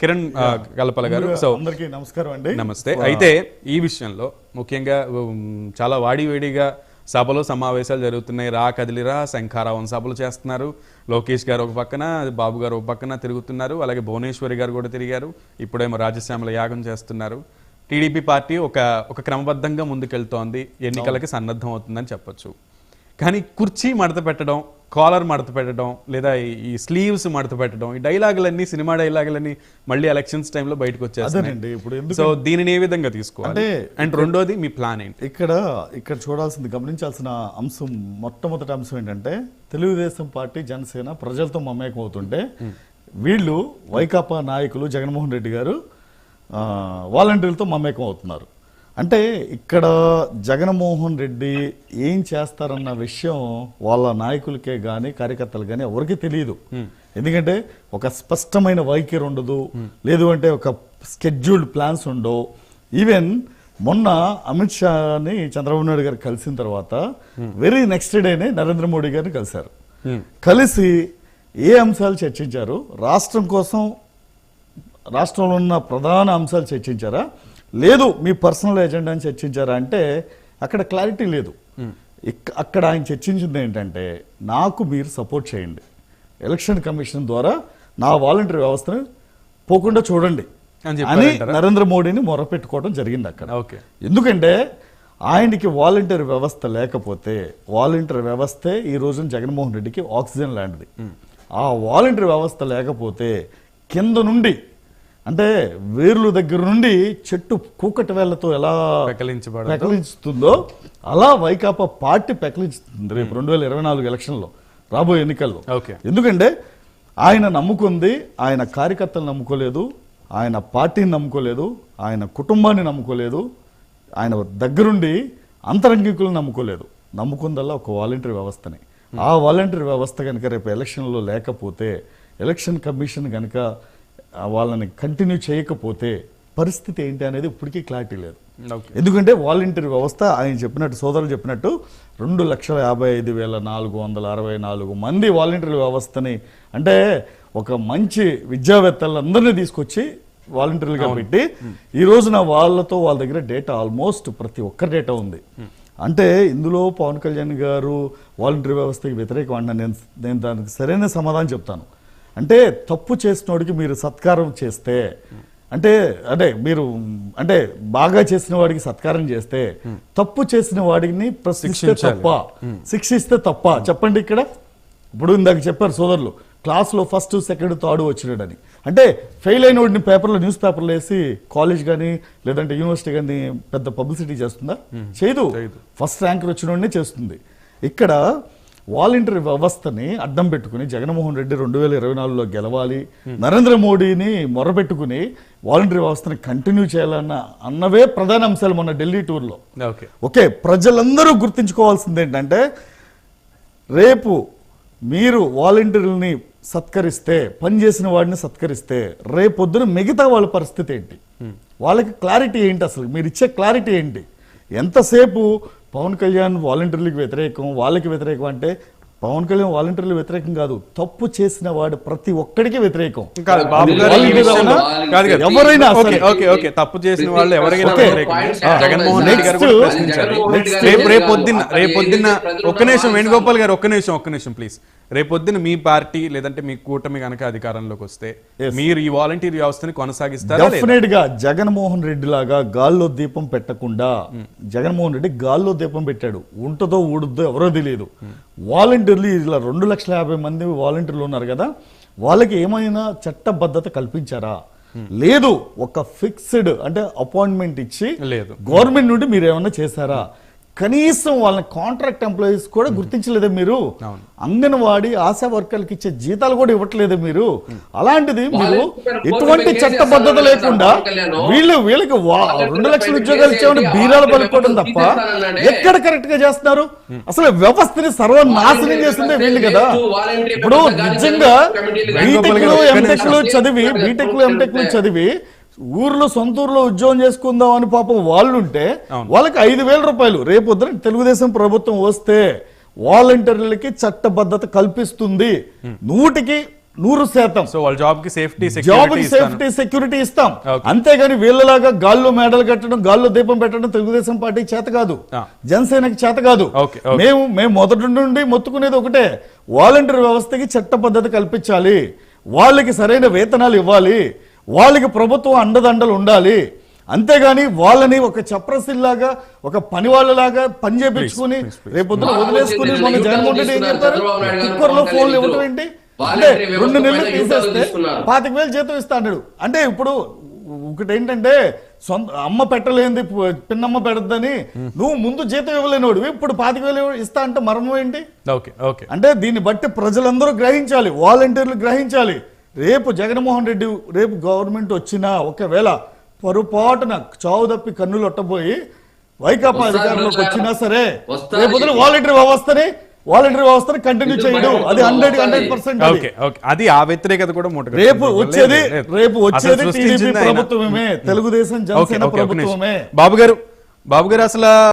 కిరణ్ కల్పల గారు. సో అందరికీ నమస్కారం అండి. నమస్తే. అయితే ఈ విషయంలో ముఖ్యంగా చాలా వాడివేడిగా సభలో సమావేశాలు జరుగుతున్నాయి. రా కదిలిరా శంఖారావం సభలు చేస్తున్నారు. లోకేష్ గారు ఒక పక్కన బాబు గారు ఒక పక్కన తిరుగుతున్నారు. అలాగే భువనేశ్వరి గారు కూడా తిరిగారు. ఇప్పుడేమో రాజశ్యామల యాగం చేస్తున్నారు. టీడీపీ పార్టీ ఒక ఒక క్రమబద్ధంగా ముందుకెళ్తోంది. ఎన్నికలకి సన్నద్ధం అవుతుందని చెప్పొచ్చు. కానీ కుర్చీ మడత పెట్టడం కాలర్ మడత పెట్టడం లేదా ఈ- స్లీవ్స్ మడత పెట్టడం ఈ డైలాగులన్నీ సినిమా డైలాగులన్నీ మళ్ళీ ఎలక్షన్స్ టైంలో బయటకు వచ్చేస్తాయి అదేనండి ఇప్పుడు సో దీనిని ఏ విధంగా తీసుకోవాలి? అంటే అండ్ రెండోది మీ ప్లాన్ ఏంటి? ఇక్కడ ఇక్కడ చూడాల్సింది గమనించాల్సిన అంశం మొట్టమొదటి అంశం ఏంటంటే తెలుగుదేశం పార్టీ జనసేన ప్రజలతో మమేకం అవుతుంటే వీళ్ళు వైకాపా నాయకులు జగన్మోహన్ రెడ్డి గారు వాలంటీర్లతో మమేకం అవుతున్నారు అంటే ఇక్కడ జగన్మోహన్ రెడ్డి ఏం చేస్తారన్న విషయం వాళ్ళ నాయకులకే కానీ కార్యకర్తలు కానీ ఎవరికి తెలియదు ఎందుకంటే ఒక స్పష్టమైన వైఖరి ఉండదు. లేదు అంటే ఒక స్కెడ్యూల్డ్ ప్లాన్స్ ఉండవు. ఈవెన్ మొన్న అమిత్ షాని చంద్రబాబు నాయుడు గారు కలిసిన తర్వాత వెరీ నెక్స్ట్ డేనే నరేంద్ర మోడీ గారిని కలిశారు. కలిసి ఏ అంశాలు చర్చించారు? రాష్ట్రం కోసం రాష్ట్రంలో ఉన్న ప్రధాన అంశాలు చర్చించారా? లేదు మీ పర్సనల్ ఎజెండాని చర్చించారా అంటే అక్కడ క్లారిటీ లేదు. అక్కడ ఆయన చర్చించింది ఏంటంటే నాకు మీరు సపోర్ట్ చేయండి. ఎలక్షన్ కమిషన్ ద్వారా నా వాలంటీర్ వ్యవస్థను పోకుండా చూడండి అని? నరేంద్ర మోడీని మొరపెట్టుకోవడం జరిగింది అక్కడ. ఓకే. ఎందుకంటే ఆయనకి వాలంటీర్ వ్యవస్థ లేకపోతే వాలంటీర్ వ్యవస్థే ఈ రోజున జగన్మోహన్ రెడ్డికి ఆక్సిజన్ లాంటిది. ఆ వాలంటీర్ వ్యవస్థ లేకపోతే కింద నుండి అంటే వేర్లు దగ్గర నుండి చెట్టు కూకటి వేళ్ళతో ఎలా పెకలించబడదు. పెకలించుతుందో అలా వైకాపా పార్టీ పెకలించుతుంది రేపు రెండు వేల ఇరవై నాలుగు ఎలక్షన్లో రాబోయే ఎన్నికల్లో. ఓకే. ఎందుకంటే ఆయన నమ్ముకుంది ఆయన కార్యకర్తలు నమ్ముకోలేదు ఆయన పార్టీని నమ్ముకోలేదు ఆయన కుటుంబాన్ని నమ్ముకోలేదు ఆయన దగ్గరుండి అంతరంగికులను నమ్ముకోలేదు. నమ్ముకుందల్లా ఒక వాలంటీర్ వ్యవస్థని. ఆ వాలంటీర్ వ్యవస్థ కనుక రేపు ఎలక్షన్లో లేకపోతే ఎలక్షన్ కమిషన్ కనుక వాళ్ళని కంటిన్యూ చేయకపోతే పరిస్థితి ఏంటి అనేది ఇప్పటికీ క్లారిటీ లేదు. ఎందుకంటే వాలంటీర్ వ్యవస్థ ఆయన చెప్పినట్టు సోదరులు చెప్పినట్టు రెండు లక్షల యాభై ఐదు వేల నాలుగు వందల అరవై నాలుగు మంది వాలంటీర్ వ్యవస్థని అంటే ఒక మంచి విద్యావేత్తలందరినీ తీసుకొచ్చి వాలంటీర్లుగా పెట్టి ఈ రోజున వాళ్ళతో వాళ్ళ దగ్గర డేటా ఆల్మోస్ట్ ప్రతి ఒక్క డేటా ఉంది. అంటే ఇందులో పవన్ కళ్యాణ్ గారు వాలంటీర్ వ్యవస్థకి వ్యతిరేకం అన్న నేను నేను దానికి సరైన సమాధానం చెప్తాను. అంటే తప్పు చేసినోడికి మీరు సత్కారం చేస్తే అంటే అంటే మీరు అంటే బాగా చేసిన వాడికి సత్కారం చేస్తే తప్పు చేసిన వాడిని శిక్షించాలి. తప్ప శిక్షిస్తే తప్ప చెప్పండి ఇక్కడ. ఇప్పుడు ఇందాక చెప్పారు సోదరులు క్లాస్లో ఫస్ట్ సెకండ్ థర్డ్ వచ్చినాడని. అంటే ఫెయిల్ అయిన వాడిని పేపర్లో న్యూస్ పేపర్లో వేసి కాలేజ్ కానీ లేదంటే యూనివర్సిటీ కానీ పెద్ద పబ్లిసిటీ చేస్తుందా? చేయదు. చేయదు. ఫస్ట్ ర్యాంకర్ వచ్చిన వాడినే చేస్తుంది. ఇక్కడ వాలంటీర్ వ్యవస్థని అడ్డం పెట్టుకుని జగన్మోహన్ రెడ్డి రెండు వేల ఇరవై నాలుగులో గెలవాలి నరేంద్ర మోడీని మొరపెట్టుకుని వాలంటీర్ వ్యవస్థని కంటిన్యూ చేయాలన్న అన్నవే ప్రధాన అంశాలు మొన్న ఢిల్లీ టూర్లో. ఓకే. ఓకే ప్రజలందరూ గుర్తుంచుకోవాల్సింది ఏంటంటే రేపు మీరు వాలంటీర్లని సత్కరిస్తే పనిచేసిన వాడిని సత్కరిస్తే రేపొద్దున మిగతా వాళ్ళ పరిస్థితి ఏంటి? వాళ్ళకి క్లారిటీ ఏంటి అసలు? మీరు ఇచ్చే క్లారిటీ ఏంటి? ఎంతసేపు పవన్ కళ్యాణ్ వాలంటీర్లకు వ్యతిరేకం వాళ్ళకి వ్యతిరేకం అంటే పవన్ కళ్యాణ్ వాలంటీర్లు వ్యతిరేకం కాదు తప్పు చేసిన వాడు ప్రతి ఒక్కడికి వ్యతిరేకం. ఎవరైనా తప్పు చేసిన వాళ్ళు. ఆ, జగన్మోహన్ రెడ్డి గారు రేపు పొద్దున్న ఒక్క నిమిషం వేణుగోపాల్ గారు ఒక్క నిమిషం ఒక్క నిమిషం ప్లీజ్ రేపు పొద్దున్న మీ పార్టీ లేదంటే మీ కూటమి కనుక అధికారంలోకి వస్తే. మీరు ఈ వాలంటీర్ వ్యవస్థని కొనసాగిస్తారా? డెఫినెట్గా జగన్మోహన్ రెడ్డి లాగా గాల్లో దీపం పెట్టకుండా జగన్మోహన్ రెడ్డి గాల్లో దీపం పెట్టాడు. ఉంటదో ఊడుద్దో ఎవరో తెలియదు వాలంటీర్లు ఇలా రెండు లక్షల యాభై మంది వాలంటీర్లు ఉన్నారు కదా వాళ్ళకి ఏమైనా చట్టబద్ధత కల్పించారా? లేదు ఒక ఫిక్స్డ్ అంటే అపాయింట్మెంట్ ఇచ్చి లేదు. గవర్నమెంట్ నుండి మీరు ఏమైనా చేశారా? కనీసం వాళ్ళని కాంట్రాక్ట్ ఎంప్లాయీస్ కూడా గుర్తించలేదే మీరు. అంగన్వాడీ ఆశా వర్కర్లకి ఇచ్చే జీతాలు కూడా ఇవ్వట్లేదే మీరు? అలాంటిది మీరు ఎటువంటి చట్టబద్ధత లేకుండా వీళ్ళు వీళ్ళకి రెండు లక్షల ఉద్యోగాలు ఇచ్చామని? బీరాలు పలుకోవడం తప్ప. ఎక్కడ కరెక్ట్గా చేస్తున్నారు? అసలు వ్యవస్థని సర్వనాశనం చేసిందే వీళ్ళు కదా. ఇప్పుడు నిజంగా బీటెక్లు ఎంటెక్లు చదివి బీటెక్లు ఎంటెక్లు చదివి ఊర్లో సొంత ఊర్లో ఉద్యోగం చేసుకుందాం అని పాపం వాళ్ళు ఉంటే. వాళ్ళకి ఐదు వేల రూపాయలు. రేపొద్దున తెలుగుదేశం ప్రభుత్వం వస్తే వాలంటీర్లకి చట్టబద్ధత కల్పిస్తుంది. నూటికి నూరు శాతం. సో వాళ్ళ జాబ్కి సేఫ్టీ జాబ్ సేఫ్టీ సెక్యూరిటీ ఇస్తాం. అంతేగాని వీళ్ళలాగా గాల్లో మేడలు కట్టడం గాల్లో దీపం పెట్టడం తెలుగుదేశం పార్టీ చేత కాదు. జనసేనకి చేత కాదు. మేము మేము మొదటి నుండి మొత్తుకునేది ఒకటే. వాలంటీర్ వ్యవస్థకి చట్ట పద్ధతి కల్పించాలి. వాళ్ళకి సరైన వేతనాలు ఇవ్వాలి. వాళ్ళకి ప్రభుత్వం అండదండలు ఉండాలి. అంతేగాని వాళ్ళని ఒక చప్రసిల్లాగా ఒక పని వాళ్ళలాగా పని చేపించుకుని. రేపొద్దున వదిలేసుకుని. మన జగన్మోహన్ రెడ్డి ఏం గారు కుక్కర్లో ఫోన్లు గారు ఏంటి అంటే రెండు నెలలు తీసేస్తే. పాతిక వేలు జీతం ఇస్తా అన్నాడు. అంటే ఇప్పుడు ఒకటి ఏంటంటే సొంత అమ్మ పెట్టలేంది పిన్నమ్మ పెడద్దని నువ్వు ముందు జీతం ఇవ్వలేనివాడు. ఇప్పుడు పాతిక వేలు ఇస్తా అంటే మర్మం ఏంటి? Okay okay. అంటే దీన్ని బట్టి ప్రజలందరూ గ్రహించాలి వాలంటీర్లు గ్రహించాలి. రేపు జగన్మోహన్ రెడ్డి రేపు గవర్నమెంట్ వచ్చినా ఒకవేళ పొరపాటున చావు తప్పి కన్నులు ఒట్టబోయి వైకాపా అధికారంలోకి. వచ్చినా సరే. రేపు వాలంటీర్ వ్యవస్థని వాలంటీర్ వ్యవస్థని కంటిన్యూ చేయడం అది hundred. Hundred percent okay okay అది ఆ వ్యతిరేకత కూడా మూట రేపు. వచ్చేది. రేపు వచ్చేది టీడీపీ. ప్రభుత్వమే తెలుగుదేశం జనసేన. ప్రభుత్వమే బాబు గారు బాబు గారు అసలు